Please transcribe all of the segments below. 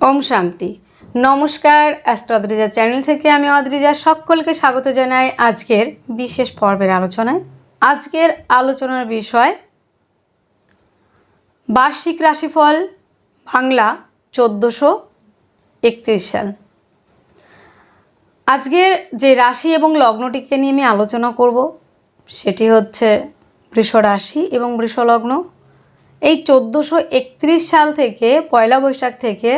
ওম শান্তি। নমস্কার astro Adrija channel থেকে আমি অদ্রিজা সকলকে স্বাগত জানাই আজকের বিশেষ পর্বের আলোচনায়। আজকের আলোচনার বিষয়, বার্ষিক রাশিফল, বাংলা চোদ্দোশো একত্রিশ সাল। আজকের যে রাশি এবং লগ্নটিকে নিয়ে আমি আলোচনা করব, সেটি হচ্ছে বৃষ রাশি এবং বৃষলগ্ন এই চোদ্দোশো একত্রিশ সাল থেকে পয়লা বৈশাখ থেকে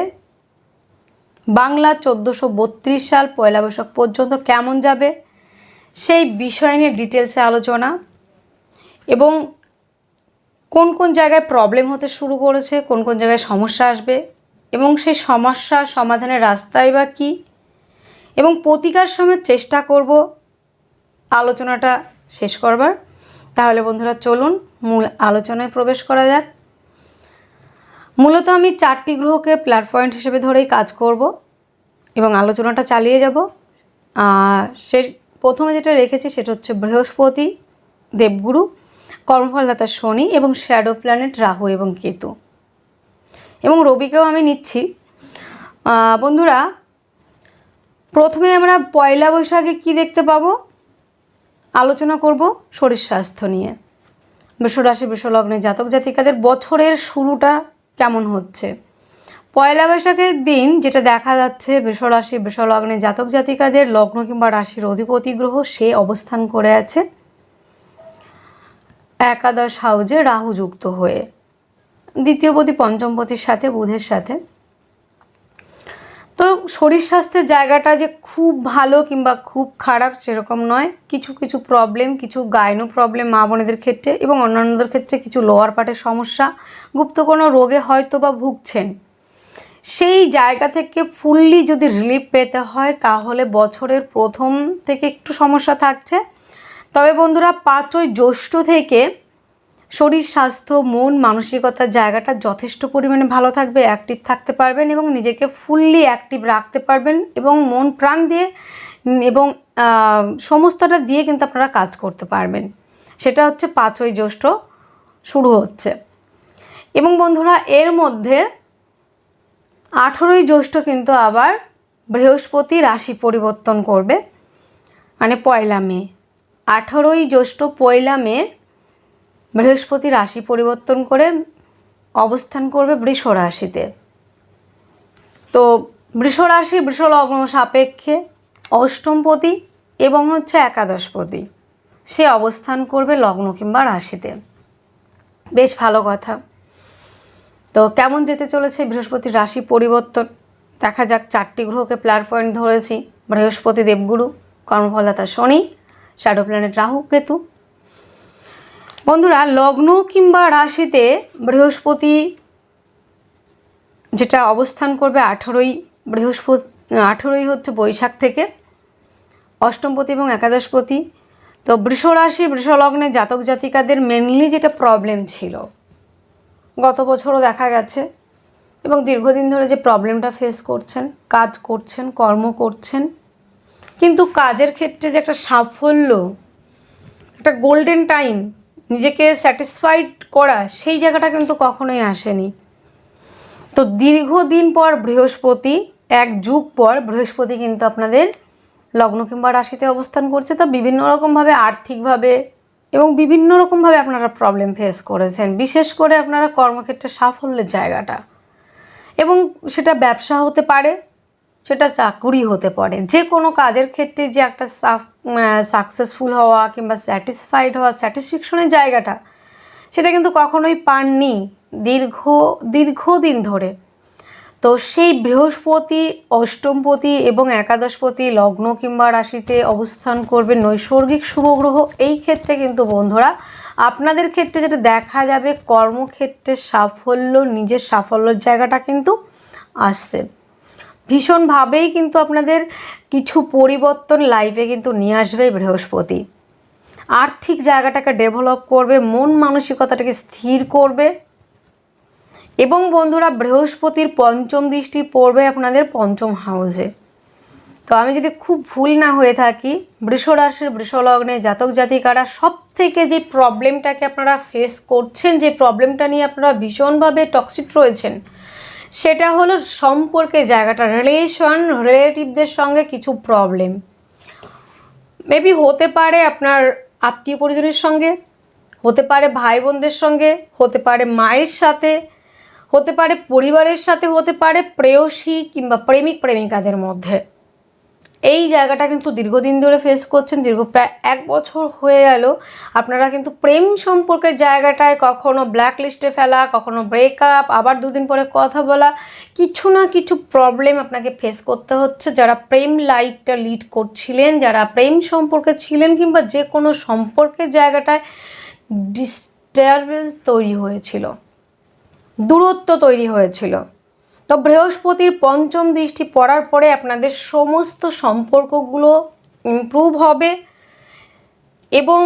বাংলা চোদ্দোশো বত্রিশ সাল পয়লা বৈশাখ পর্যন্ত কেমন যাবে? সেই বিষয় নিয়ে ডিটেলসে আলোচনা। এবং কোন কোন জায়গায় প্রবলেম হতে শুরু করেছে, কোন কোন জায়গায় সমস্যা আসবে, এবং সেই সমস্যা সমাধানের রাস্তাই বা কী? এবং প্রতিকার সময় চেষ্টা করব আলোচনাটা শেষ করবার। তাহলে বন্ধুরা চলুন, মূল আলোচনায় প্রবেশ করা যাক। মূলত আমি চারটি গ্রহকে প্ল্যাট পয়েন্ট হিসেবে ধরেই কাজ করব এবং আলোচনাটা চালিয়ে যাব। সে প্রথমে যেটা রেখেছি সেটা হচ্ছে বৃহস্পতি, দেবগুরু, কর্মফলদাতা শনি এবং শ্যাডো প্ল্যানেট রাহু এবং কেতু। এবং রবিকেও আমি নিচ্ছি। বন্ধুরা, প্রথমে আমরা পয়লা বৈশাখে কি দেখতে পাবো? আলোচনা করব শরীর স্বাস্থ্য নিয়ে। বৃষরাশি, বৃষলগ্নের জাতক জাতিকাদের বছরের শুরুটা কেমন হচ্ছে? পয়লা বৈশাখের দিন যেটা দেখা যাচ্ছে, বৃষরাশি, বৃষলগ্নে জাতক জাতিকাদের লগ্ন কিংবা রাশির অধিপতি গ্রহ সে অবস্থান করে আছে। একাদশ হাউজে রাহু যুক্ত হয়ে। দ্বিতীয়পতি পঞ্চমপতির সাথে, বুধের সাথে। তো শরীর স্বাস্থ্যের জায়গাটা যে খুব ভালো কিংবা খুব খারাপ সেরকম নয়। কিছু কিছু প্রবলেম কিছু গাইনো প্রবলেম মা বোনেদের ক্ষেত্রে এবং অন্যান্যদের ক্ষেত্রে কিছু লোয়ার পার্টের সমস্যা। গুপ্ত কোনো রোগে হয়তো বা ভুগছেন। সেই জায়গা থেকে ফুললি যদি রিলিফ পেতে হয় তাহলে বছরের প্রথম থেকে একটু সমস্যা থাকছে। তবে বন্ধুরা, পাঁচই জ্যৈষ্ঠ থেকে শরীর, স্বাস্থ্য, মন, মানসিকতার জায়গাটা যথেষ্ট পরিমাণে ভালো থাকবে অ্যাক্টিভ থাকতে পারবেন এবং নিজেকে ফুললি অ্যাক্টিভ রাখতে পারবেন এবং মন প্রাণ দিয়ে এবং সমস্তটা দিয়ে কিন্তু আপনারা কাজ করতে পারবেন। সেটা হচ্ছে পাঁচই জ্যৈষ্ঠ শুরু হচ্ছে। এবং বন্ধুরা, এর মধ্যে আঠেরোই জ্যৈষ্ঠ কিন্তু আবার বৃহস্পতি রাশি পরিবর্তন করবে মানে পয়লা মে। আঠেরোই জ্যৈষ্ঠ পয়লা মে বৃহস্পতি রাশি পরিবর্তন করে অবস্থান করবে বৃষ রাশিতে। তো বৃষ রাশি বৃষ লগ্ন সাপেক্ষে অষ্টমপতি এবং হচ্ছে একাদশপতি। সে অবস্থান করবে লগ্ন কিংবা রাশিতে। বেশ ভালো কথা। তো কেমন যেতে চলেছে বৃহস্পতির রাশি পরিবর্তন? দেখা যাক, চারটি গ্রহকে প্লার পয়েন্ট ধরেছি। বৃহস্পতি দেবগুরু, কর্মফলদাতা শনি শ্যাডো প্ল্যানেট রাহু, কেতু। বন্ধুরা, লগ্ন কিংবা রাশিতে বৃহস্পতি যেটা অবস্থান করবে আঠেরোই বৃহস্পতি, আঠেরোই হচ্ছে বৈশাখ থেকে, অষ্টমপতি এবং একাদশপতি। তো বৃষ রাশি, বৃষ লগ্নে জাতক জাতিকাদের মেনলি যেটা প্রবলেম ছিল। গত বছরও দেখা গেছে এবং দীর্ঘদিন ধরে যে প্রবলেমটা ফেস করছেন, কাজ করছেন, কর্ম করছেন, কিন্তু কাজের ক্ষেত্রে যে একটা সাফল্য, একটা গোল্ডেন টাইম নিজেকে স্যাটিসফাইড করা, সেই জায়গাটা কিন্তু কখনোই আসেনি। তো দীর্ঘদিন পর বৃহস্পতি, এক যুগ পর বৃহস্পতি কিন্তু আপনাদের লগ্ন কিংবা রাশিতে অবস্থান করছে। তো বিভিন্ন রকমভাবে আর্থিকভাবে এবং বিভিন্ন রকমভাবে আপনারা প্রবলেম ফেস করেছেন। বিশেষ করে আপনারা কর্মক্ষেত্রে সাফল্যের জায়গাটা। এবং সেটা ব্যবসা হতে পারে সেটা চাকুরি হতে পারে। যে কোনো কাজের ক্ষেত্রে যে একটা সাকসেসফুল হওয়া কিংবা স্যাটিসফাইড হওয়া স্যাটিসফ্যাকশনের জায়গাটা, সেটা কিন্তু কখনোই পাননি দীর্ঘ, দীর্ঘদিন ধরে। তো সেই বৃহস্পতি, অষ্টমপতি এবং একাদশপতি লগ্ন কিংবা রাশিতে অবস্থান করবে নৈসর্গিক শুভ গ্রহ, এই ক্ষেত্রে কিন্তু বন্ধুরা আপনাদের ক্ষেত্রে যেটা দেখা যাবে, কর্মক্ষেত্রে সাফল্য, নিজের সাফল্যের জায়গাটা কিন্তু আসছে। ভীষণভাবেই কিন্তু আপনাদের কিছু পরিবর্তন লাইফে কিন্তু নিয়ে আসবে বৃহস্পতি। আর্থিক জায়গাটাকে ডেভেলপ করবে, মন মানসিকতাটাকে স্থির করবে। এবং বন্ধুরা, বৃহস্পতির পঞ্চম দৃষ্টি পড়বে আপনাদের পঞ্চম হাউসে তো আমি যদি খুব ভুল না হয়ে থাকি, বৃষ রাশির বৃষলগ্নে জাতক জাতিকারা সব থেকে যে প্রবলেমটাকে আপনারা ফেস করছেন, যে প্রবলেমটা নিয়ে আপনারা ভীষণভাবে টক্সিক রয়েছেন সেটা হলো সম্পর্কে জায়গাটা রিলেশন রিলেটিভদের সঙ্গে কিছু প্রবলেম মেবি হতে পারে আপনার আত্মীয় পরিজনের সঙ্গে, হতে পারে ভাই বোনদের সঙ্গে, হতে পারে মায়ের সাথে, হতে পারে পরিবারের সাথে, হতে পারে প্রেয়সী কিংবা প্রেমিক প্রেমিকাদের মধ্যে। এই জায়গাটা কিন্তু দীর্ঘদিন ধরে ফেস করছেন, দীর্ঘ প্রায় এক বছর হয়ে গেল। আপনারা কিন্তু প্রেম সম্পর্কের জায়গাটায় কখনো ব্ল্যাক লিস্টে ফেলা, কখনো ব্রেকআপ আবার দুদিন পরে কথা বলা, কিছু না কিছু প্রবলেম আপনাকে ফেস করতে হচ্ছে। যারা প্রেম লাইফটা লিড করছিলেন, যারা প্রেম সম্পর্কে ছিলেন কিংবা যে কোনো সম্পর্কের জায়গাটায় ডিস্টারবেন্স তৈরি হয়েছিল, দূরত্ব তৈরি হয়েছিল। তো বৃহস্পতির পঞ্চম দৃষ্টি পড়ার পরে আপনাদের সমস্ত সম্পর্কগুলো ইমপ্রুভ হবে এবং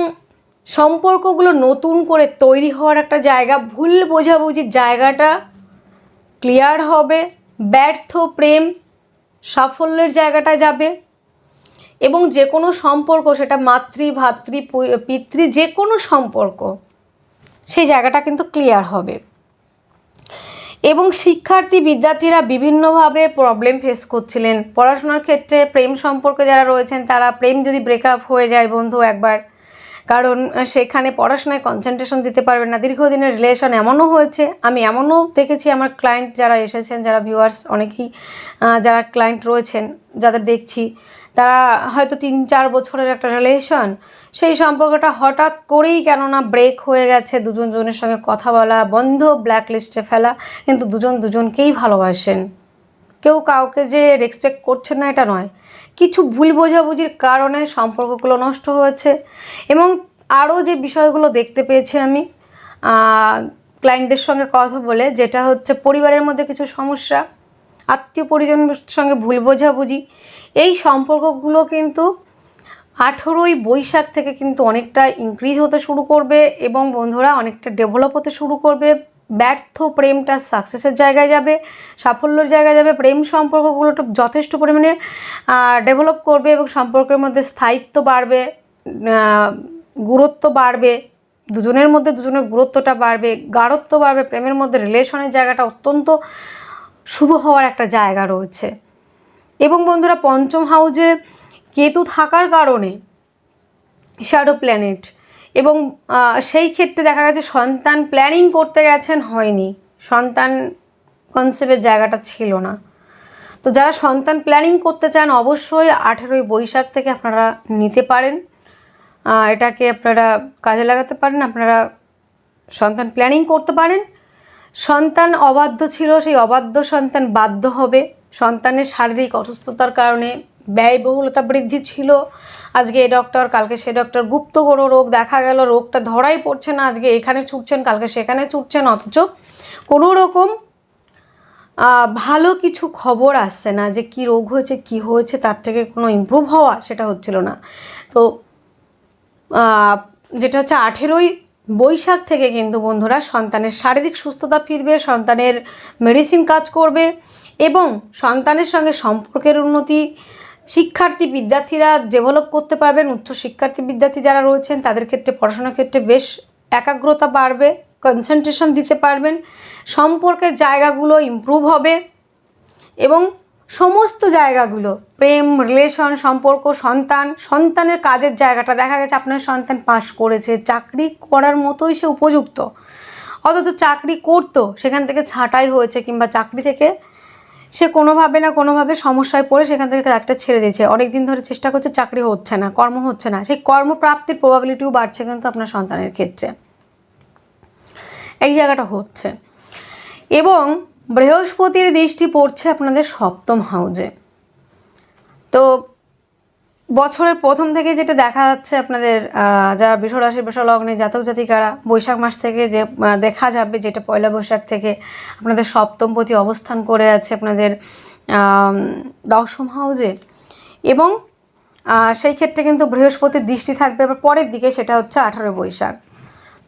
সম্পর্কগুলো নতুন করে তৈরি হওয়ার একটা জায়গা, ভুল বোঝাবুঝির জায়গাটা ক্লিয়ার হবে, ব্যর্থ প্রেম সাফল্যের জায়গাটা যাবে এবং যে কোনো সম্পর্ক, সেটা মাতৃ, ভাতৃ পিতৃ যে কোনো সম্পর্ক, সেই জায়গাটা কিন্তু ক্লিয়ার হবে। এবং শিক্ষার্থী বিদ্যার্থীরা বিভিন্নভাবে প্রবলেম ফেস করছিলেন। পড়াশোনার ক্ষেত্রে প্রেম সম্পর্কে যারা রয়েছেন, তারা প্রেম যদি ব্রেকআপ হয়ে যায় বন্ধু একবার, কারণ সেখানে পড়াশোনায় কনসেন্ট্রেশন দিতে পারবেন না। দীর্ঘদিনের রিলেশন এমনও হয়েছে, আমি এমনও দেখেছি আমার ক্লায়েন্ট যারা এসেছেন, যারা ভিউয়ার্স অনেকেই যারা ক্লায়েন্ট রয়েছেন, যাদের দেখছি তারা হয়তো তিন, চার বছরের একটা রিলেশন সেই সম্পর্কটা হঠাৎ করেই কেননা ব্রেক হয়ে গেছে, দুজন দুজনের সঙ্গে কথা বলা, বন্ধ ব্ল্যাক লিস্টে ফেলা, কিন্তু দুজন দুজনকেই ভালোবাসেন। কেউ কাউকে যে রেসপেক্ট করছে না, এটা নয়। কিছু ভুল বোঝাবুঝির কারণে সম্পর্কগুলো নষ্ট হয়েছে এবং আরও যে বিষয়গুলো দেখতে পেয়েছি আমি ক্লায়েন্টদের সঙ্গে কথা বলে, যেটা হচ্ছে পরিবারের মধ্যে কিছু সমস্যা আত্মীয় পরিজনের সঙ্গে ভুল বোঝাবুঝি। এই সম্পর্কগুলো কিন্তু আঠেরোই বৈশাখ থেকে কিন্তু অনেকটা ইনক্রিজ হতে শুরু করবে এবং বন্ধুরা অনেকটা ডেভেলপ হতে শুরু করবে। ব্যর্থ প্রেমটা সাকসেসের জায়গায় যাবে, সাফল্যের জায়গায় যাবে, প্রেম সম্পর্কগুলোটা যথেষ্ট পরিমাণে ডেভেলপ করবে এবং সম্পর্কের মধ্যে স্থায়িত্ব বাড়বে গুরুত্ব বাড়বে, দুজনের মধ্যে দুজনের গুরুত্বটা বাড়বে, গাঢ়ত্ব বাড়বে, প্রেমের মধ্যে রিলেশনের জায়গাটা অত্যন্ত শুভ হওয়ার একটা জায়গা রয়েছে। এবং বন্ধুরা, পঞ্চম হাউজে কেতু থাকার কারণে শ্যাডো প্ল্যানেট এবং সেই ক্ষেত্রে দেখা গেছে সন্তান প্ল্যানিং করতে গেছেন হয়নি। সন্তান কনসেপ্টের জায়গাটা ছিল না। তো যারা সন্তান প্ল্যানিং করতে চান, অবশ্যই আঠেরোই বৈশাখ থেকে আপনারা নিতে পারেন। এটাকে আপনারা কাজে লাগাতে পারেন, আপনারা সন্তান প্ল্যানিং করতে পারেন। সন্তান অবাধ্য ছিল, সেই অবাধ্য সন্তান বাধ্য হবে। সন্তানের শারীরিক অসুস্থতার কারণে ব্যয়বহুলতা বৃদ্ধি ছিল। আজকে এ ডক্টর কালকে সে ডক্টর গুপ্ত কোনো রোগ দেখা গেল, রোগটা ধরাই পড়ছে না, আজকে এখানে ছুটছেন, কালকে সেখানে ছুটছেন, অথচ কোনো রকম ভালো কিছু খবর আসছে না যে কি রোগ হয়েছে, কি হয়েছে, তার থেকে কোনো ইমপ্রুভ হওয়া সেটা হচ্ছিল না। তো যেটা হচ্ছে আঠেরোই বৈশাখ থেকে কিন্তু বন্ধুরা সন্তানের শারীরিক সুস্থতা ফিরবে, সন্তানের মেডিসিন কাজ করবে এবং সন্তানের সঙ্গে সম্পর্কের উন্নতি, শিক্ষার্থী বিদ্যার্থীরা ডেভেলপ করতে পারবেন, উচ্চ শিক্ষার্থী বিদ্যার্থী যারা রয়েছেন তাদের ক্ষেত্রে, পড়াশোনার ক্ষেত্রে বেশ একাগ্রতা বাড়বে কনসেন্ট্রেশন দিতে পারবেন, সম্পর্কের জায়গাগুলো ইমপ্রুভ হবে এবং সমস্ত জায়গাগুলো, প্রেম রিলেশন সম্পর্ক, সন্তান, সন্তানের কাজের জায়গাটা, দেখা গেছে আপনার সন্তান পাশ করেছে, চাকরি করার মতোই সে উপযুক্ত। অথচ চাকরি করতো, সেখান থেকে ছাঁটাই হয়েছে কিংবা চাকরি থেকে সে কোনোভাবে না কোনোভাবে সমস্যায় পড়ে সেখান থেকে একটা ছেড়ে দিয়েছে। অনেক দিন ধরে চেষ্টা করছে, চাকরি হচ্ছে না, কর্ম হচ্ছে না। সেই কর্মপ্রাপ্তির প্রবাবিলিটিও বাড়ছে কিন্তু আপনার সন্তানের ক্ষেত্রে। এই জায়গাটা হচ্ছে। এবং বৃহস্পতির দৃষ্টি পড়ছে আপনাদের সপ্তম হাউজে। তো বছরের প্রথম থেকে যেটা দেখা যাচ্ছে আপনাদের যারা বৃষরাশি বৃষলগ্নে জাতক জাতিকারা, বৈশাখ মাস থেকে যে দেখা যাবে যেটা পয়লা বৈশাখ থেকে আপনাদের সপ্তম প্রতি অবস্থান করে আছে আপনাদের দশম হাউজে। এবং সেই ক্ষেত্রে কিন্তু বৃহস্পতির দৃষ্টি থাকবে আবার পরের দিকে সেটা হচ্ছে আঠারো বৈশাখ।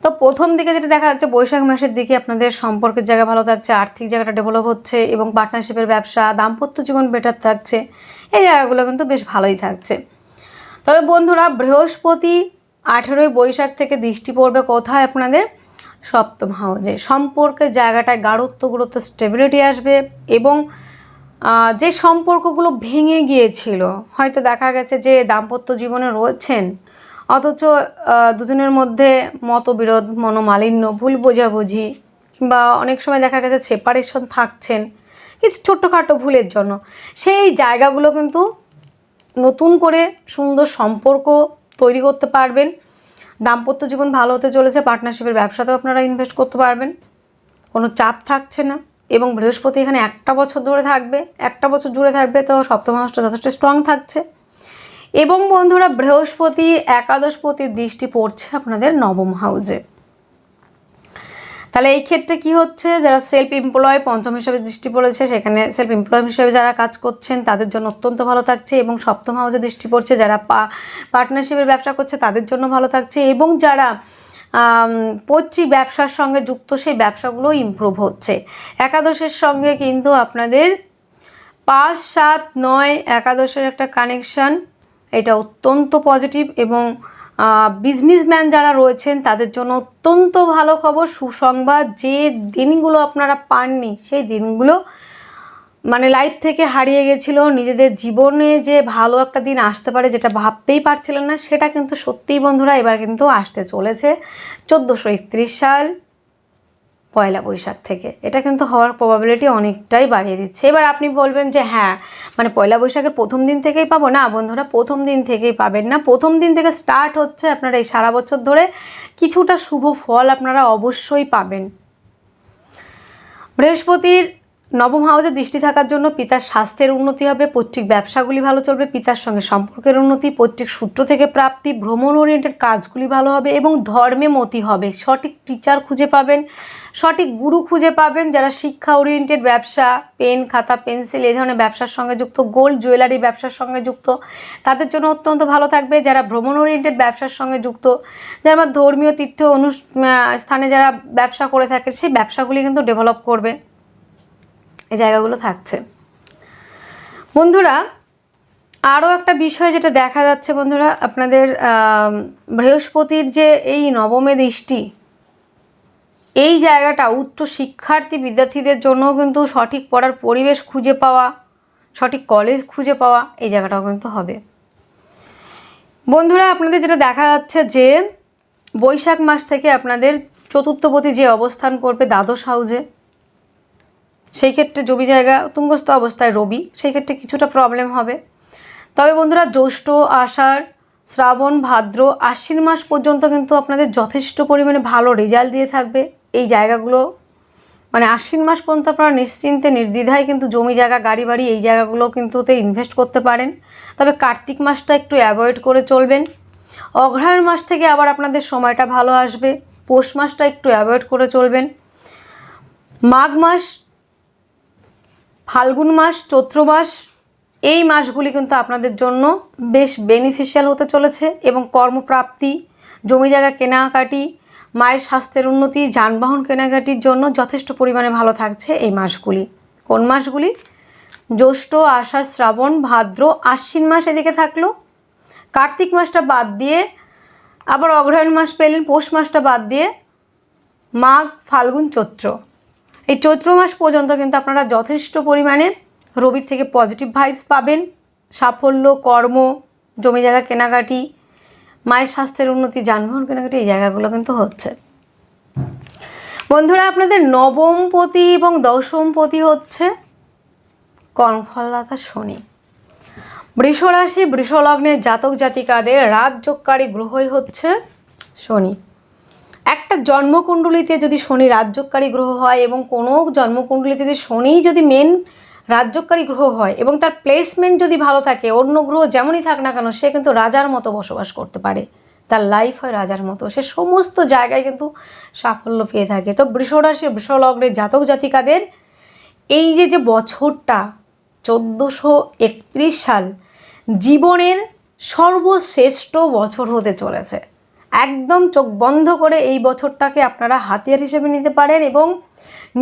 তো প্রথম দিকে যেটা দেখা যাচ্ছে, বৈশাখ মাসের দিকে আপনাদের সম্পর্কের জায়গা ভালো থাকছে, আর্থিক জায়গাটা ডেভেলপ হচ্ছে এবং পার্টনারশিপের ব্যবসা, দাম্পত্য জীবন বেটার থাকছে। এই জায়গাগুলো কিন্তু বেশ ভালোই থাকছে। তবে বন্ধুরা, বৃহস্পতি আঠেরোই বৈশাখ থেকে দৃষ্টি পড়বে কোথায় আপনাদের? সপ্তম হাউজে। সম্পর্কের জায়গাটায় গাঢ়ত্ব, গুরুত্ব স্টেবিলিটি আসবে এবং যে সম্পর্কগুলো ভেঙে গিয়েছিল, হয়তো দেখা গেছে যে দাম্পত্য জীবনে রয়েছেন অথচ দুজনের মধ্যে মতবিরোধ, মনোমালিন্য, ভুল বোঝাবুঝি কিংবা অনেক সময় দেখা গেছে সেপারেশন থাকছেন। কিছু ছোট্টখাটো ভুলের জন্য। সেই জায়গাগুলো কিন্তু নতুন করে সুন্দর সম্পর্ক তৈরি করতে পারবেন। দাম্পত্য জীবন ভালো হতে চলেছে পার্টনারশিপের ব্যবসাতেও আপনারা ইনভেস্ট করতে পারবেন। কোনো চাপ থাকছে না এবং বৃহস্পতি এখানে একটা বছর ধরে থাকবে, একটা বছর জুড়ে থাকবে, তো সপ্তম হাউসটা যথেষ্ট স্ট্রং থাকছে। এবং বন্ধুরা, বৃহস্পতি একাদশপতির দৃষ্টি পড়ছে আপনাদের নবম হাউসে তাহলে এই ক্ষেত্রে কি হচ্ছে? যারা সেলফ এমপ্লয় পঞ্চম হিসাবে দৃষ্টি পড়েছে, সেখানে সেলফ এমপ্লয় হিসেবে যারা কাজ করছেন, তাদের জন্য অত্যন্ত ভালো থাকছে এবং সপ্তম হাউসে দৃষ্টি পড়ছে। যারা পার্টনারশিপের ব্যবসা করছে, তাদের জন্য ভালো থাকছে এবং যারা পৈতৃক ব্যবসার সঙ্গে যুক্ত, সেই ব্যবসাগুলো ইমপ্রুভ হচ্ছে। একাদশের সঙ্গে কিন্তু আপনাদের পাঁচ, সাত, নয় একাদশের একটা কানেকশান এটা অত্যন্ত পজিটিভ এবং বিজনেসম্যান যারা রয়েছেন তাদের জন্য অত্যন্ত ভালো খবর, সুসংবাদ, যে দিনগুলো আপনারা পাননি, সেই দিনগুলো মানে লাইফ থেকে হারিয়ে গেছিল, নিজেদের জীবনে যে ভালো একটা দিন আসতে পারে যেটা ভাবতেই পারছিলেন না, সেটা কিন্তু সত্যিই বন্ধুরা এবার কিন্তু আসতে চলেছে। চোদ্দোশো সাল পয়লা বৈশাখ থেকে। এটা কিন্তু হওয়ার প্রবাবিলিটি অনেকটাই বাড়িয়ে দিচ্ছে। এবার আপনি বলবেন যে হ্যাঁ মানে পয়লা বৈশাখের প্রথম দিন থেকেই পাবো? না, বন্ধুরা, প্রথম দিন থেকেই পাবেন না। প্রথম দিন থেকে স্টার্ট হচ্ছে আপনারা এই সারা বছর ধরে। কিছুটা শুভ ফল আপনারা অবশ্যই পাবেন। বৃহস্পতির নবম হাউসে দৃষ্টি থাকার জন্য পিতার স্বাস্থ্যের উন্নতি হবে, পৈতৃক ব্যবসাগুলি ভালো চলবে, পিতার সঙ্গে সম্পর্কের উন্নতি, পৈতৃক সূত্র থেকে প্রাপ্তি, ভ্রমণ ওরিয়েন্টেড কাজগুলি ভালো হবে এবং ধর্মে মতি হবে। সঠিক টিচার খুঁজে পাবেন, সঠিক গুরু খুঁজে পাবেন যারা শিক্ষা ওরিয়েন্টেড ব্যবসা পেন খাতা পেন্সিল এই ধরনের ব্যবসার সঙ্গে যুক্ত গোল্ড জুয়েলারি ব্যবসার সঙ্গে যুক্ত। তাদের জন্য অত্যন্ত ভালো থাকবে যারা ভ্রমণ ওরিয়েন্টেড ব্যবসার সঙ্গে যুক্ত, যারা ধর্মীয় তীর্থ অনু স্থানে যারা ব্যবসা করে থাকে, সেই ব্যবসাগুলি কিন্তু ডেভেলপ করবে। এই জায়গাগুলো থাকছে। বন্ধুরা আরও একটা বিষয় যেটা দেখা যাচ্ছে বন্ধুরা, আপনাদের বৃহস্পতির যে এই নবমে দৃষ্টি, এই জায়গাটা উচ্চ শিক্ষার্থী বিদ্যার্থীদের জন্য কিন্তু সঠিক পড়ার পরিবেশ খুঁজে পাওয়া, সঠিক কলেজ খুঁজে পাওয়া এই জায়গাটাও কিন্তু হবে। বন্ধুরা, আপনাদের যেটা দেখা যাচ্ছে যে বৈশাখ মাস থেকে আপনাদের চতুর্থপতি যে অবস্থান করবে দ্বাদশ হাউজে সেই ক্ষেত্রে জমি জায়গা তুঙ্গস্থ অবস্থায় রবি, সেই ক্ষেত্রে কিছুটা প্রবলেম হবে। তবে বন্ধুরা, জ্যৈষ্ঠ, আষাঢ়, শ্রাবণ, ভাদ্র, আশ্বিন মাস পর্যন্ত কিন্তু আপনাদের যথেষ্ট পরিমাণে ভালো রেজাল্ট দিয়ে থাকবে এই জায়গাগুলো। মানে আশ্বিন মাস পর্যন্ত আপনারা নিশ্চিন্তে, নির্দ্বিধায় কিন্তু জমি জায়গা, গাড়ি বাড়ি এই জায়গাগুলো কিন্তু তে ইনভেস্ট করতে পারেন। তবে কার্তিক মাসটা একটু অ্যাভয়েড করে চলবেন। অঘ্রায়ণ মাস থেকে আবার আপনাদের সময়টা ভালো আসবে। পৌষ মাসটা একটু অ্যাভয়েড করে চলবেন। মাঘ মাস ফাল্গুন মাস, চৈত্র মাস, এই মাসগুলি কিন্তু আপনাদের জন্য বেশ বেনিফিশিয়াল হতে চলেছে এবং কর্মপ্রাপ্তি, জমি জায়গা কেনাকাটি, মায়ের স্বাস্থ্যের উন্নতি, যানবাহন কেনাকাটির জন্য যথেষ্ট পরিমাণে ভালো থাকছে এই মাসগুলি। কোন মাসগুলি? জ্যৈষ্ঠ, আষাঢ়, শ্রাবণ, ভাদ্র, আশ্বিন মাস এদিকে থাকল। কার্তিক মাসটা বাদ দিয়ে আবার অগ্রহায়ণ মাস পেলেন, পৌষ মাসটা বাদ দিয়ে মাঘ, ফাল্গুন, চৈত্র। এই চৈত্র মাস পর্যন্ত কিন্তু আপনারা যথেষ্ট পরিমাণে রবির থেকে পজিটিভ ভাইবস পাবেন। সাফল্য, কর্ম, জমি জায়গা কেনাকাটি, মায়ের স্বাস্থ্যের উন্নতি, যানবাহন কেনাকাটি, এই জায়গাগুলো কিন্তু হচ্ছে। বন্ধুরা, আপনাদের নবমপতি এবং দশমপতি হচ্ছে কর্মফলদাতা শনি। বৃষরাশি, বৃষলগ্নের জাতক জাতিকাদের রাজযোগকারী গ্রহই হচ্ছে শনি। একটা জন্মকুণ্ডলিতে যদি শনি রাজ্যকারী গ্রহ হয় এবং কোনো জন্মকুণ্ডলিতে যদি শনি যদি মেন রাজ্যকারী গ্রহ হয় এবং তার প্লেসমেন্ট যদি ভালো থাকে, অন্য গ্রহ যেমনই থাক না কেন, সে কিন্তু রাজার মতো বসবাস করতে পারে। তার লাইফ হয় রাজার মতো। সে সমস্ত জায়গায় কিন্তু সাফল্য পেয়ে থাকে। তো বৃষরাশি বৃষলগ্নের জাতক জাতিকাদের এই যে যে বছরটা, চোদ্দোশো একত্রিশ সাল, জীবনের সর্বশ্রেষ্ঠ বছর হতে চলেছে। একদম চোখ বন্ধ করে এই বছরটাকে আপনারা হাতিয়ার হিসেবে নিতে পারেন এবং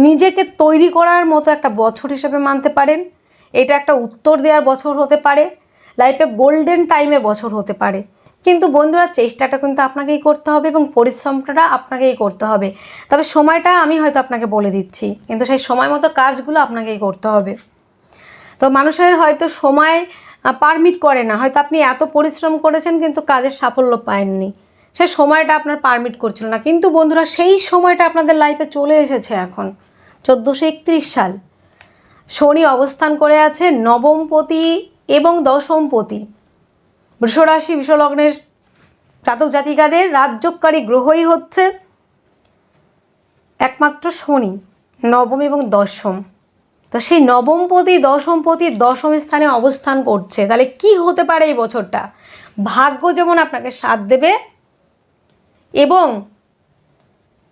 নিজেকে তৈরি করার মতো একটা বছর হিসেবে মানতে পারেন। এটা একটা উত্তর দেওয়ার বছর হতে পারে লাইফে গোল্ডেন টাইমের বছর হতে পারে। কিন্তু বন্ধুরা, চেষ্টাটা কিন্তু আপনাকেই করতে হবে এবং পরিশ্রমটা আপনাকেই করতে হবে। তবে সময়টা আমি হয়তো আপনাকে বলে দিচ্ছি, কিন্তু সেই সময় মতো কাজগুলো আপনাকেই করতে হবে। তো মানুষের হয়তো সময় পারমিট করে না। হয়তো আপনি এত পরিশ্রম করেছেন, কিন্তু কাজের সাফল্য পাননি। সে সময়টা আপনার পারমিট করছিল না। কিন্তু বন্ধুরা, সেই সময়টা আপনাদের লাইফে চলে এসেছে এখন। চোদ্দোশো একত্রিশ সাল। শনি অবস্থান করে আছে নবমপতি এবং দশমপতি বৃষরাশি বিশ্বলগ্নের জাতক জাতিকাদের রাজ্যকারী গ্রহই হচ্ছে একমাত্র শনি, নবম এবং দশম। তো সেই নবমপতি দশমপতি দশম স্থানে অবস্থান করছে। তাহলে কি হতে পারে এই বছরটা? ভাগ্য যেমন আপনাকে সাথ দেবে এবং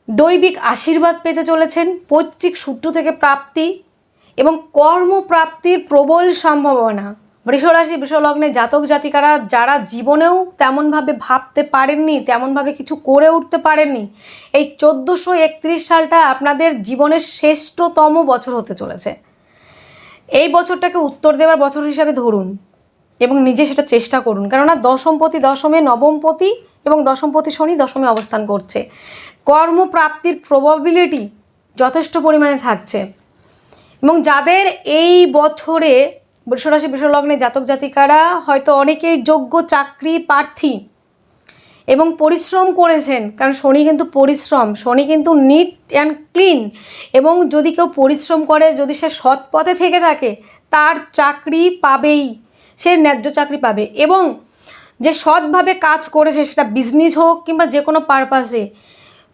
দৈবিক আশীর্বাদ পেতে চলেছেন পৈতৃক সূত্র থেকে প্রাপ্তি এবং কর্মপ্রাপ্তির প্রবল সম্ভাবনা। বৃষরাশি বৃষলগ্নে জাতক জাতিকারা যারা জীবনেও তেমনভাবে ভাবতে পারেননি, তেমনভাবে কিছু করে উঠতে পারেননি, এই চোদ্দোশো একত্রিশ সালটা আপনাদের জীবনের শ্রেষ্ঠতম বছর হতে চলেছে। এই বছরটাকে উত্তর দেওয়ার বছর হিসাবে ধরুন এবং নিজে সেটা চেষ্টা করুন। কেননা দশমপতি দশমে নবমপতি এবং দশমপতি শনি দশমে অবস্থান করছে। কর্মপ্রাপ্তির প্রবাবিলিটি যথেষ্ট পরিমাণে থাকছে। এবং যাদের এই বছরে বৃষরাশি বৃষলগ্নে জাতক জাতিকারা হয়তো অনেকেই যোগ্য চাকরি প্রার্থী এবং পরিশ্রম করেছেন, কারণ শনি কিন্তু পরিশ্রম, শনি কিন্তু নিট অ্যান্ড ক্লিন এবং যদি কেউ পরিশ্রম করে, যদি সে সৎ পথে থেকে থাকে, তার চাকরি পাবেই, সে ন্যায্য চাকরি পাবে এবং যে সৎভাবে কাজ করেছে সেটা বিজনেস হোক কিংবা যে কোনো পারপাসে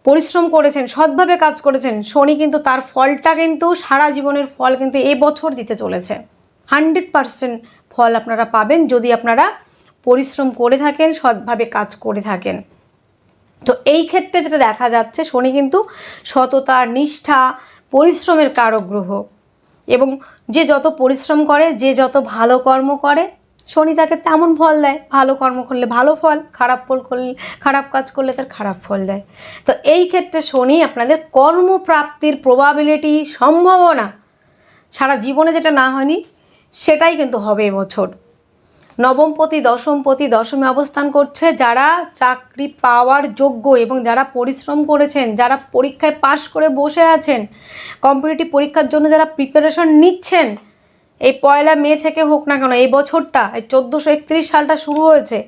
পরিশ্রম করেছেন, সৎভাবে কাজ করেছেন, শনি কিন্তু তার ফলটা কিন্তু সারা জীবনের ফল কিন্তু এ বছর দিতে চলেছে। হান্ড্রেড পারসেন্ট ফল আপনারা পাবেন যদি আপনারা পরিশ্রম করে থাকেন, সৎভাবে কাজ করে থাকেন। তো এই ক্ষেত্রে যেটা দেখা যাচ্ছে, শনি কিন্তু সততা, নিষ্ঠা, পরিশ্রমের কারক গ্রহ। এবং যে যত পরিশ্রম করে, যে যত ভালো কর্ম করে শনি তাকে তেমন ফল দেয়, ভালো কর্ম করলে ভালো ফল, খারাপ ফল করলে, খারাপ কাজ করলে তার খারাপ ফল দেয়। তো এই ক্ষেত্রে শনি আপনাদের কর্মপ্রাপ্তির প্রবাবিলিটি সম্ভাবনা, সারা জীবনে যেটা না হয়নি, সেটাই কিন্তু হবে এবছর। নবমপতি দশমপতি দশমে অবস্থান করছে যারা চাকরি পাওয়ার যোগ্য এবং যারা পরিশ্রম করেছেন, যারা পরীক্ষায় পাশ করে বসে আছেন কম্পিটিটিভ পরীক্ষার জন্য যারা প্রিপারেশন নিচ্ছেন এই পয়লা মে থেকে হোক না কেন, এই বছরটা, এই চোদ্দোশো একত্রিশ সালটা শুরু হয়েছে।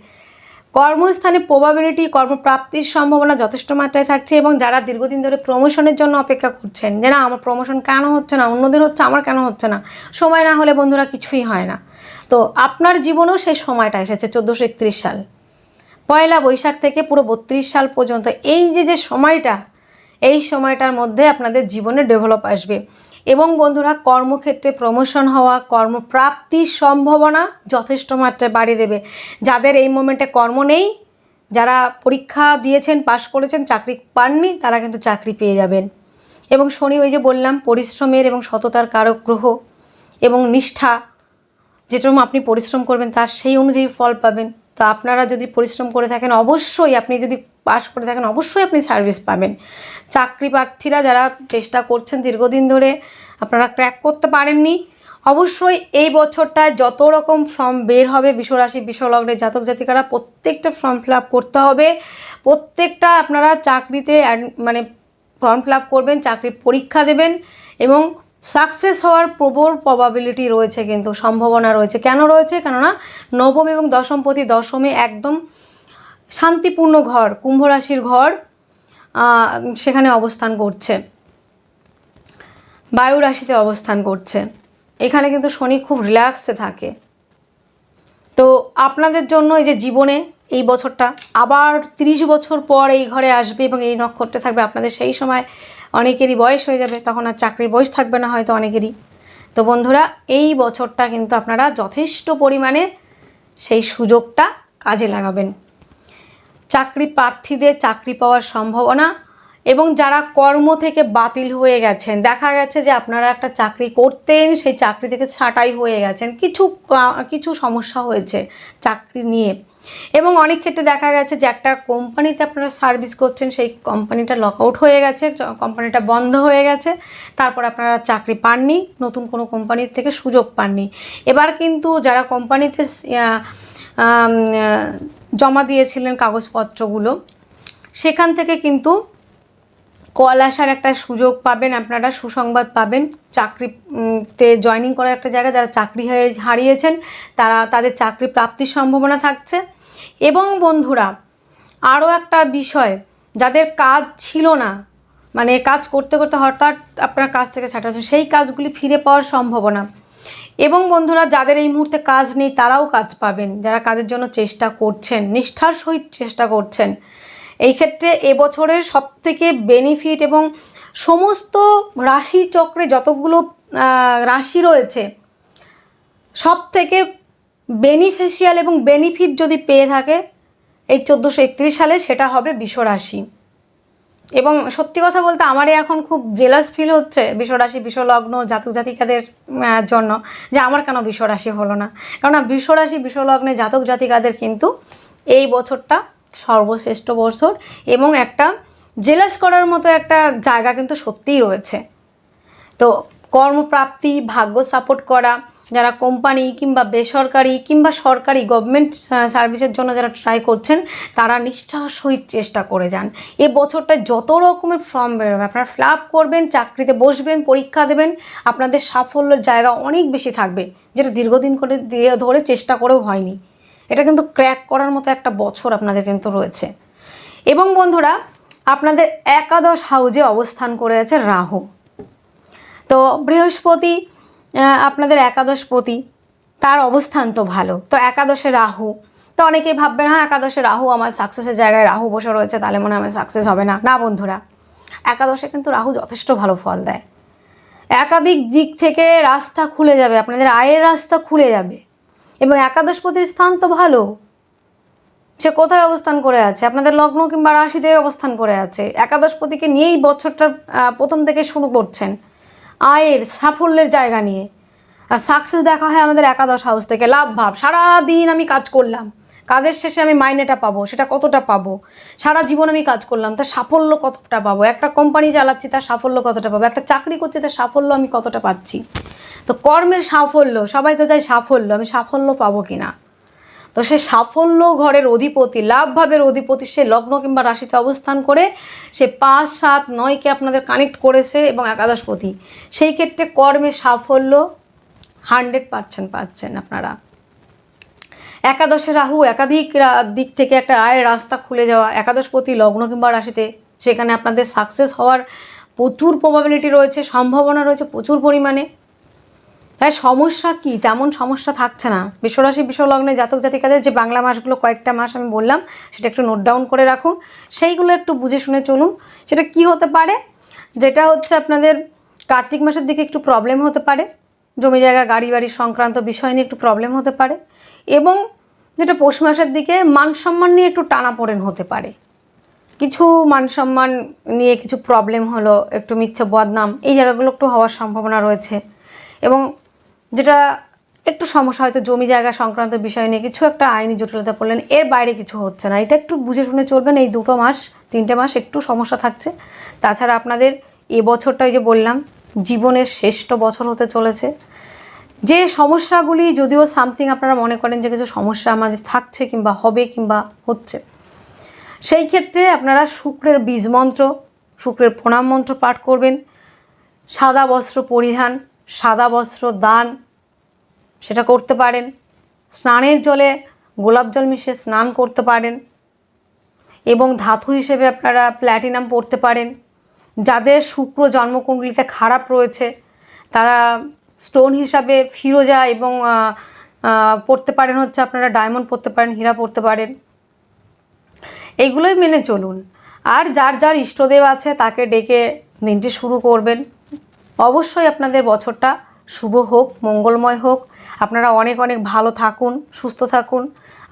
কর্মস্থানে প্রবাবিলিটি কর্মপ্রাপ্তির সম্ভাবনা যথেষ্ট মাত্রায় থাকছে এবং যারা দীর্ঘদিন ধরে প্রমোশনের জন্য অপেক্ষা করছেন, যে না, আমার প্রমোশন কেন হচ্ছে না, অন্যদের হচ্ছে, আমার কেন হচ্ছে না, সময় না হলে বন্ধুরা কিছুই হয় না। তো আপনার জীবনেও সেই সময়টা এসেছে, চোদ্দোশো একত্রিশ সাল। পয়লা বৈশাখ থেকে পুরো বত্রিশ সাল পর্যন্ত এই যে যে সময়টা, এই সময়টার মধ্যে আপনাদের জীবনে ডেভেলপ আসবে। এবং বন্ধুরা, কর্মক্ষেত্রে প্রমোশন হওয়া কর্মপ্রাপ্তির সম্ভাবনা যথেষ্ট মাত্রায় বাড়িয়ে দেবে। যাদের এই মোমেন্টে কর্ম নেই, যারা পরীক্ষা দিয়েছেন, পাশ করেছেন, চাকরি পাননি, তারা কিন্তু চাকরি পেয়ে যাবেন। এবং শনি, ওই যে বললাম, পরিশ্রমের এবং সততার কারক গ্রহ এবং নিষ্ঠা যেরকম আপনি পরিশ্রম করবেন, তার সেই অনুযায়ী ফল পাবেন। তো আপনারা যদি পরিশ্রম করে থাকেন, অবশ্যই আপনি যদি পাশ করে থাকেন, অবশ্যই আপনি সার্ভিস পাবেন। চাকরি প্রার্থীরা যারা চেষ্টা করছেন দীর্ঘদিন ধরে, আপনারা ক্র্যাক করতে পারেননি। অবশ্যই এই বছরটায় যত রকম ফর্ম বের হবে, বিশ্বরাশি, বিশ্বলগ্নের জাতক জাতিকারা প্রত্যেকটা ফর্ম ফিল করতে হবে। প্রত্যেকটা আপনারা চাকরিতে মানে ফর্ম ফিল করবেন চাকরির পরীক্ষা দেবেন এবং সাকসেস হওয়ার প্রবল প্রবাবিলিটি রয়েছে কিন্তু, সম্ভাবনা রয়েছে। কেন রয়েছে? কেননা নবম এবং দশম প্রতি দশমে একদম শান্তিপূর্ণ ঘর কুম্ভ রাশির ঘর সেখানে অবস্থান করছে। বায়ু রাশিতে অবস্থান করছে। এখানে কিন্তু শনি খুব রিল্যাক্সে থাকে। তো আপনাদের জন্য এই যে জীবনে এই বছরটা, আবার তিরিশ বছর পর এই ঘরে আসবে এবং এই নক্ষত্রে থাকবে, আপনাদের সেই সময় অনেকেরই বয়স হয়ে যাবে, তখন আর চাকরির বয়স থাকবে না হয়তো অনেকেরই। তো বন্ধুরা, এই বছরটা কিন্তু আপনারা যথেষ্ট পরিমাণে সেই সুযোগটা কাজে লাগাবেন। চাকরি প্রার্থীদের চাকরি পাওয়ার সম্ভাবনা এবং যারা কর্ম থেকে বাতিল হয়ে গেছেন, দেখা গেছে যে আপনারা একটা চাকরি করতেন, সেই চাকরি থেকে ছাঁটাই হয়ে গেছেন। কিছু কিছু সমস্যা হয়েছে চাকরি নিয়ে। এবং অনেক ক্ষেত্রে দেখা গেছে যে একটা কোম্পানিতে আপনারা সার্ভিস করছেন, সেই কোম্পানিটা লক আউট হয়ে গেছে কোম্পানিটা বন্ধ হয়ে গেছে। তারপর আপনারা চাকরি পাননি, নতুন কোনো কোম্পানির থেকে সুযোগ পাননি। এবার কিন্তু যারা কোম্পানিতে জমা দিয়েছিলেন কাগজপত্রগুলো। সেখান থেকে কিন্তু কল আসার একটা সুযোগ পাবেন, আপনারা সুসংবাদ পাবেন। চাকরিতে জয়নিং করার একটা জায়গা যারা চাকরি হারিয়ে- হারিয়েছেন, তারা, তাদের চাকরি প্রাপ্তির সম্ভাবনা থাকছে। এবং বন্ধুরা, আরও একটা বিষয়, যাদের কাজ ছিল না মানে কাজ করতে করতে হঠাৎ আপনার কাজ থেকে ছাটা সেই কাজগুলি ফিরে পাওয়ার সম্ভাবনা। এবং বন্ধুরা, যাদের এই মুহূর্তে কাজ নেই, তারাও কাজ পাবেন। যারা কাজের জন্য চেষ্টা করছেন, নিষ্ঠার সহিত চেষ্টা করছেন, এই ক্ষেত্রে এবছরের সবথেকে বেনিফিট এবং সমস্ত রাশি চক্রে যতগুলো রাশি রয়েছে সব থেকে বেনিফিশিয়াল এবং বেনিফিট যদি পেয়ে থাকে, এই চোদ্দোশো সালে সেটা হবে বিশ্বরাশি। এবং সত্যি কথা বলতে আমারই এখন খুব জেলাস ফিল হচ্ছে বিশ্বরাশি, বিশ্বলগ্ন জাতক জাতিকাদের জন্য যে আমার কেন বিশ্বরাশি হলো না। কেননা বিশ্বরাশি, বিশ্বলগ্নে জাতক জাতিকাদের কিন্তু এই বছরটা সর্বশ্রেষ্ঠ বছর এবং একটা জেলাস করার মতো একটা জায়গা কিন্তু সত্যিই রয়েছে। তো কর্মপ্রাপ্তি, ভাগ্য সাপোর্ট করা যারা কোম্পানি কিংবা বেসরকারি কিংবা সরকারি গভর্নমেন্ট সার্ভিসের জন্য যারা ট্রাই করছেন, তারা সহিত চেষ্টা করে যান। এ বছরটা যত রকমের ফর্ম বেরোবে, আপনারা ফ্লাপ করবেন, চাকরিতে বসবেন, পরীক্ষা দেবেন, আপনাদের সাফল্যের জায়গা অনেক বেশি থাকবে, যেটা দীর্ঘদিন করে দিয়ে ধরে চেষ্টা করেও হয়নি। এটা কিন্তু ক্র্যাক করার মতো একটা বছর আপনাদের কিন্তু রয়েছে। এবং বন্ধুরা, আপনাদের একাদশ হাউজে অবস্থান করে আছে রাহু। তো বৃহস্পতি আপনাদের একাদশপতি তার অবস্থান তো ভালো। তো একাদশে রাহু তো অনেকেই ভাববেন হ্যাঁ একাদশে রাহু আমার সাকসেসের জায়গায় রাহু বসে রয়েছে তাহলে মনে হয় আমার সাকসেস হবে না। না বন্ধুরা একাদশে কিন্তু রাহু যথেষ্ট ভালো ফল দেয়। একাধিক দিক থেকে রাস্তা খুলে যাবে আপনাদের আয়ের রাস্তা খুলে যাবে। এবং একাদশপতির স্থান তো ভালো। সে কোথায় অবস্থান করে আছে? আপনাদের লগ্ন কিংবা রাশিতে অবস্থান করে আছে। একাদশপতিকে নিয়েই বছরটা আহ, প্রথম থেকে শুরু করছেন। আয়ের সাফল্যের জায়গা নিয়ে। আর সাকসেস দেখা হয় আমাদের একাদশ হাউস থেকে। লাভ ভাব, সারাদিন আমি কাজ করলাম। কাজের শেষে আমি মাইনেটা পাবো, সেটা কতটা পাবো? সারা জীবন আমি কাজ করলাম, তার সাফল্য কতটা পাবো? একটা কোম্পানি চালাচ্ছি, তার সাফল্য কতটা পাবো? একটা চাকরি করছি, তার সাফল্য আমি কতটা পাচ্ছি? তো কর্মের সাফল্য, সবাই তো চাই সাফল্য, আমি সাফল্য পাবো কি না তো সে সাফল্য ঘরের অধিপতি, লাভ ভাবের অধিপতি সে লগ্ন কিংবা রাশিতে অবস্থান করে সে পাঁচ, সাত নয়কে আপনাদের কানেক্ট করেছে এবং একাদশপতি। সেই ক্ষেত্রে কর্মে সাফল্য হান্ড্রেড পার্সেন্ট পাচ্ছেন আপনারা। একাদশে রাহু একাধিক দিক থেকে একটা আয়ের রাস্তা খুলে যাওয়া। একাদশপতি, লগ্ন কিংবা রাশিতে সেখানে আপনাদের সাকসেস হওয়ার প্রচুর প্রবাবিলিটি রয়েছে, সম্ভাবনা রয়েছে প্রচুর পরিমাণে। তাই সমস্যা কি? তেমন সমস্যা থাকছে না। বিশ্বরাশি, বিশ্বলগ্নে জাতক জাতিকাদের যে বাংলা মাসগুলো কয়েকটা মাস আমি বললাম, সেটা একটু নোট ডাউন করে রাখুন। সেইগুলো একটু বুঝে শুনে চলুন। সেটা কি হতে পারে? যেটা হচ্ছে আপনাদের কার্তিক মাসের দিকে একটু প্রবলেম হতে পারে। জমি জায়গা, গাড়ি বাড়ি সংক্রান্ত বিষয় নিয়ে একটু প্রবলেম হতে পারে। এবং যেটা পৌষ মাসের দিকে মান সম্মান নিয়ে একটু টানাপোড়েন হতে পারে। কিছু মান সম্মান নিয়ে কিছু প্রবলেম হলো, একটু মিথ্যে বদনাম, এই জায়গাগুলো একটু হওয়ার সম্ভাবনা রয়েছে। এবং যেটা একটু সমস্যা, হয়তো জমি জায়গা সংক্রান্ত বিষয় নিয়ে কিছু একটা আইনি জটিলতা পড়লেন। এর বাইরে কিছু হচ্ছে না। এটা একটু বুঝে শুনে চলবেন, এই দুটো মাস, তিনটে মাস একটু সমস্যা থাকছে। তাছাড়া আপনাদের এ বছরটা ওই যে বললাম, জীবনের শ্রেষ্ঠ বছর হতে চলেছে। যে সমস্যাগুলি, যদিও সামথিং আপনারা মনে করেন যে কিছু সমস্যা আমাদের থাকছে কিংবা হবে কিংবা হচ্ছে, সেই ক্ষেত্রে আপনারা শুক্রের বীজ মন্ত্র, শুক্রের প্রণাম মন্ত্র পাঠ করবেন। সাদা বস্ত্র পরিধান সাদা বস্ত্র, দান, সেটা করতে পারেন। স্নানের জলে গোলাপ জল মিশিয়ে স্নান করতে পারেন। এবং ধাতু হিসেবে আপনারা প্ল্যাটিনাম পড়তে পারেন। যাদের শুক্র জন্মকুণ্ডলিতে খারাপ রয়েছে, তারা স্টোন হিসাবে ফিরোজা এবং পড়তে পারেন হচ্ছে আপনারা ডায়মন্ড পড়তে পারেন, হীরা পড়তে পারেন। এইগুলোই মেনে চলুন। আর যার যার ইষ্টদেব আছে, তাকে ডেকে দিনটি শুরু করবেন। অবশ্যই আপনাদের বছরটা শুভ হোক, মঙ্গলময় হোক। আপনারা অনেক অনেক ভালো থাকুন, সুস্থ থাকুন।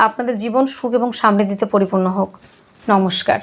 আপনাদের জীবন সুখ এবং সমৃদ্ধিতে পরিপূর্ণ হোক। নমস্কার।